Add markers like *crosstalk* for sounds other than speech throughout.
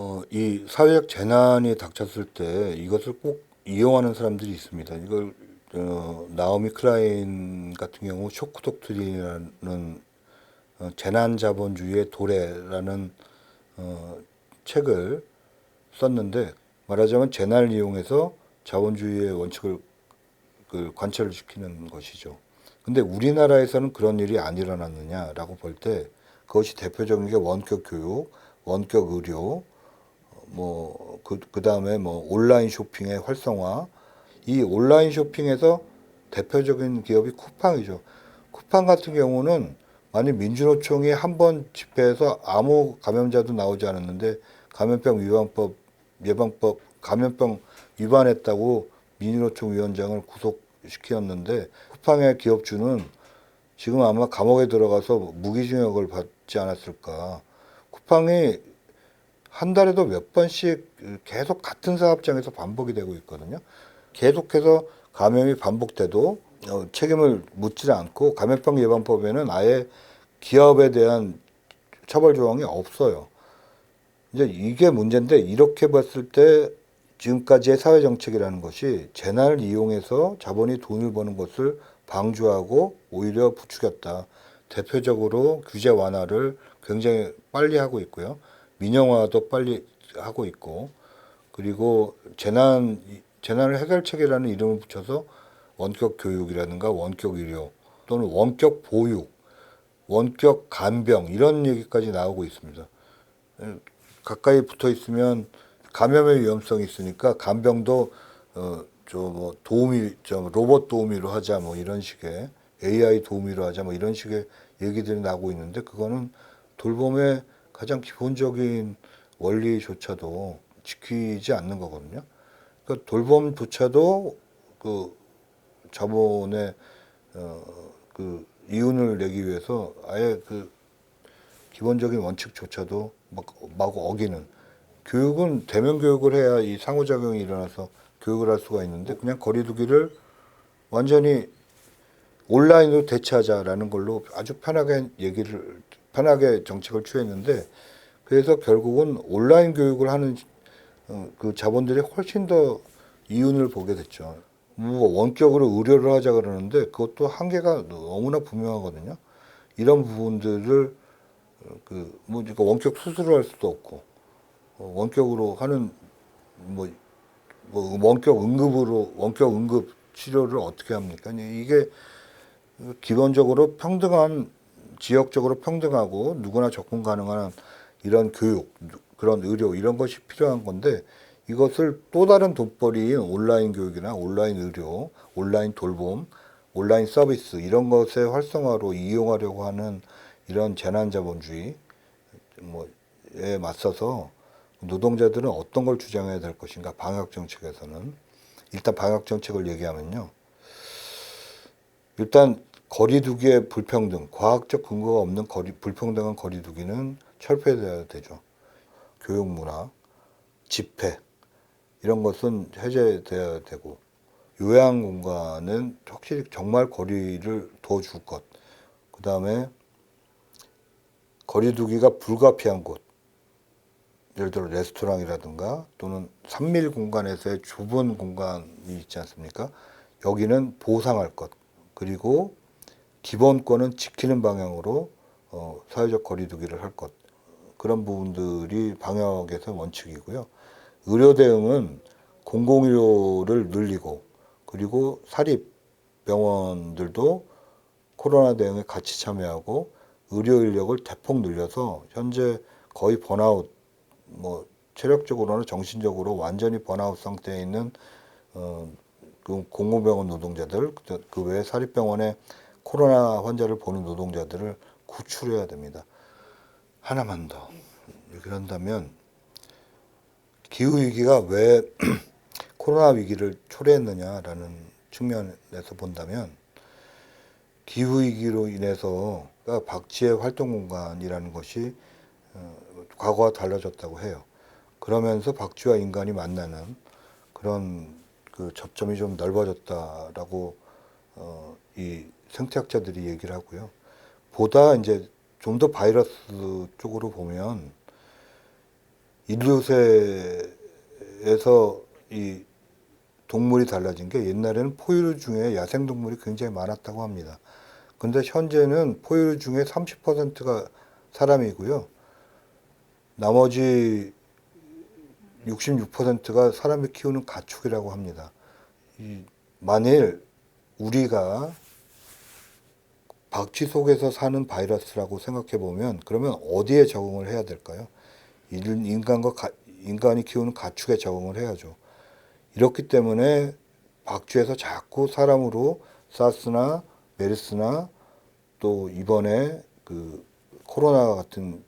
어, 이 사회적 재난이 닥쳤을 때 이것을 꼭 이용하는 사람들이 있습니다. 이걸 어, 나오미 클라인 같은 경우 쇼크 독트린이라는 어, 재난 자본주의의 도래라는 어, 책을 썼는데 말하자면 재난을 이용해서 자본주의의 원칙을 그 관철을 시키는 것이죠. 근데 우리나라에서는 그런 일이 안 일어났느냐라고 볼 때 그것이 대표적인 게 원격 교육, 원격 의료, 뭐 그 그 다음에 뭐 온라인 쇼핑의 활성화 이 온라인 쇼핑에서 대표적인 기업이 쿠팡이죠. 쿠팡 같은 경우는 만약 민주노총이 한 번 집회에서 아무 감염자도 나오지 않았는데 감염병 위반법 예방법 감염병 위반했다고 민주노총 위원장을 구속시켰는데 쿠팡의 기업주는 지금 아마 감옥에 들어가서 무기징역을 받지 않았을까. 쿠팡이 한 달에도 몇 번씩 계속 같은 사업장에서 반복이 되고 있거든요. 계속해서 감염이 반복돼도 어, 책임을 묻지 않고 감염병 예방법에는 아예 기업에 대한 처벌 조항이 없어요. 이제 이게 문제인데 이렇게 봤을 때 지금까지의 사회 정책이라는 것이 재난을 이용해서 자본이 돈을 버는 것을 방조하고 오히려 부추겼다. 대표적으로 규제 완화를 굉장히 빨리 하고 있고요. 민영화도 빨리 하고 있고 그리고 재난 재난을 해결책이라는 이름을 붙여서 원격 교육이라든가 원격 의료 또는 원격 보육, 원격 간병 이런 얘기까지 나오고 있습니다. 에, 가까이 붙어 있으면 감염의 위험성이 있으니까 간병도 어저뭐 도우미 저 로봇 도우미로 하자 뭐 이런 식의 AI 도우미로 하자 뭐 이런 식의 얘기들이 나오고 있는데 그거는 돌봄의 가장 기본적인 원리조차도 지키지 않는 거거든요. 그 돌봄조차도 그 자본의 어그 이윤을 내기 위해서 아예 그 기본적인 원칙조차도 막, 막 어기는 교육은 대면 교육을 해야 이 상호작용이 일어나서 교육을 할 수가 있는데 그냥 거리두기를 완전히 온라인으로 대체하자라는 걸로 아주 편하게 얘기를 편하게 정책을 취했는데 그래서 결국은 온라인 교육을 하는 어, 그 자본들이 훨씬 더 이윤을 보게 됐죠. 뭐 원격으로 의료를 하자 그러는데 그것도 한계가 너무나 분명하거든요. 이런 부분들을 그 뭐 그러니까 원격 수술을 할 수도 없고 어, 원격으로 하는 뭐, 뭐 원격 응급으로 원격 응급 치료를 어떻게 합니까? 이게 기본적으로 평등한 지역적으로 평등하고 누구나 접근 가능한 이런 교육, 그런 의료 이런 것이 필요한 건데 이것을 또 다른 돈벌이인 온라인 교육이나 온라인 의료, 온라인 돌봄, 온라인 서비스 이런 것의 활성화로 이용하려고 하는 이런 재난자본주의 뭐에 맞서서 노동자들은 어떤 걸 주장해야 될 것인가 방역 정책에서는 일단 방역 정책을 얘기하면요. 일단 거리두기의 불평등, 과학적 근거가 없는 거리, 불평등한 거리두기는 철폐돼야 되죠. 교육 문화, 집회 이런 것은 해제돼야 되고 요양 공간은 확실히 정말 거리를 더 줄 것. 그 다음에 거리두기가 불가피한 곳, 예를 들어 레스토랑이라든가 또는 산밀 공간에서의 좁은 공간이 있지 않습니까? 여기는 보상할 것. 그리고 기본권은 지키는 방향으로 어, 사회적 거리두기를 할 것. 그런 부분들이 방역에서 원칙이고요. 의료 대응은 공공의료를 늘리고 그리고 사립 병원들도 코로나 대응에 같이 참여하고 의료 인력을 대폭 늘려서 현재 거의 번아웃 뭐 체력적으로나 정신적으로 완전히 번아웃 상태에 있는 어, 그 공공병원 노동자들 그- 그 외에 사립병원에 코로나 환자를 보는 노동자들을 구출해야 됩니다. 하나만 더 얘기를 한다면 기후 위기가 왜 *clears throat* 코로나 위기를 초래했느냐라는 측면에서 본다면 기후 위기로 인해서 박쥐의 활동 공간이라는 것이 어, 과거와 달라졌다고 해요. 그러면서 박쥐와 인간이 만나는 그런 그 접점이 좀 넓어졌다라고 어, 이 생태학자들이 얘기를 하고요. 보다 이제 좀 더 바이러스 쪽으로 보면 인류세에서 이 동물이 달라진 게 옛날에는 포유류 중에 야생 동물이 굉장히 많았다고 합니다. 근데 현재는 포유류 중에 30%가 사람이고요. 나머지 66%가 사람이 키우는 가축이라고 합니다. 이 만일 우리가 박쥐 속에서 사는 바이러스라고 생각해 보면 그러면 어디에 적응을 해야 될까요? 인- 인간과 가- 인간이 키우는 가축에 적응을 해야죠. 이렇기 때문에 박쥐에서 자꾸 사람으로 사스나 메르스나 또 이번에 그 코로나 같은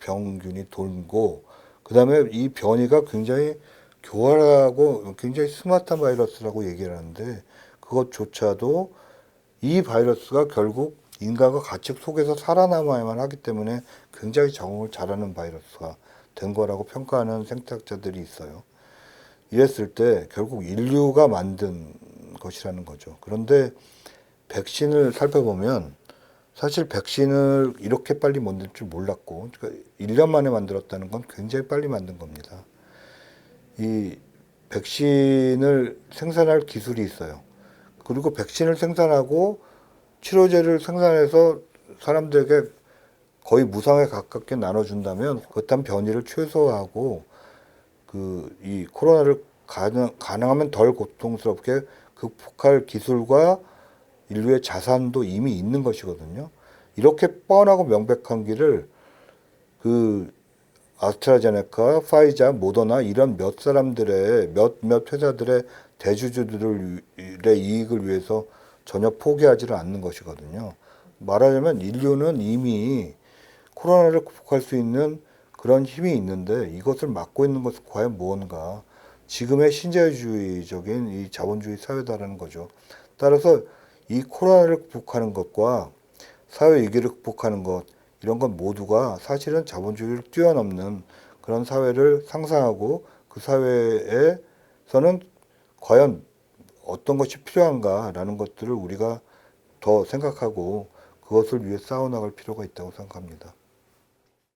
병균이 돌고 그다음에 이 변이가 굉장히 교활하고 굉장히 스마트한 바이러스라고 얘기를 하는데 그것조차도 이 바이러스가 결국 인간과 가축 속에서 살아남아야만 하기 때문에 굉장히 적응을 잘하는 바이러스가 된 거라고 평가하는 생태학자들이 있어요. 이랬을 때 결국 인류가 만든 것이라는 거죠. 그런데 백신을 살펴보면 사실 백신을 이렇게 빨리 만들 줄 몰랐고 그러니까 1년 만에 만들었다는 건 굉장히 빨리 만든 겁니다. 이 백신을 생산할 기술이 있어요. 그리고 백신을 생산하고 치료제를 생산해서 사람들에게 거의 무상에 가깝게 나눠준다면 그딴 변이를 최소화하고 그 이 코로나를 가능, 가능하면 덜 고통스럽게 극복할 기술과 인류의 자산도 이미 있는 것이거든요. 이렇게 뻔하고 명백한 길을 그 아스트라제네카, 파이자, 모더나 이런 몇 사람들의 몇몇 회사들의 대주주들의 이익을 위해서 전혀 포기하지를 않는 것이거든요. 말하자면 인류는 이미 코로나를 극복할 수 있는 그런 힘이 있는데 이것을 막고 있는 것은 과연 무언가 지금의 신자유주의적인 이 자본주의 사회다라는 거죠. 따라서 이 코로나를 극복하는 것과 사회 위기를 극복하는 것 이런 건 모두가 사실은 자본주의를 뛰어넘는 그런 사회를 상상하고 그 사회에서는 과연 어떤 것이 필요한가라는 것들을 우리가 더 생각하고 그것을 위해 싸워나갈 필요가 있다고 생각합니다.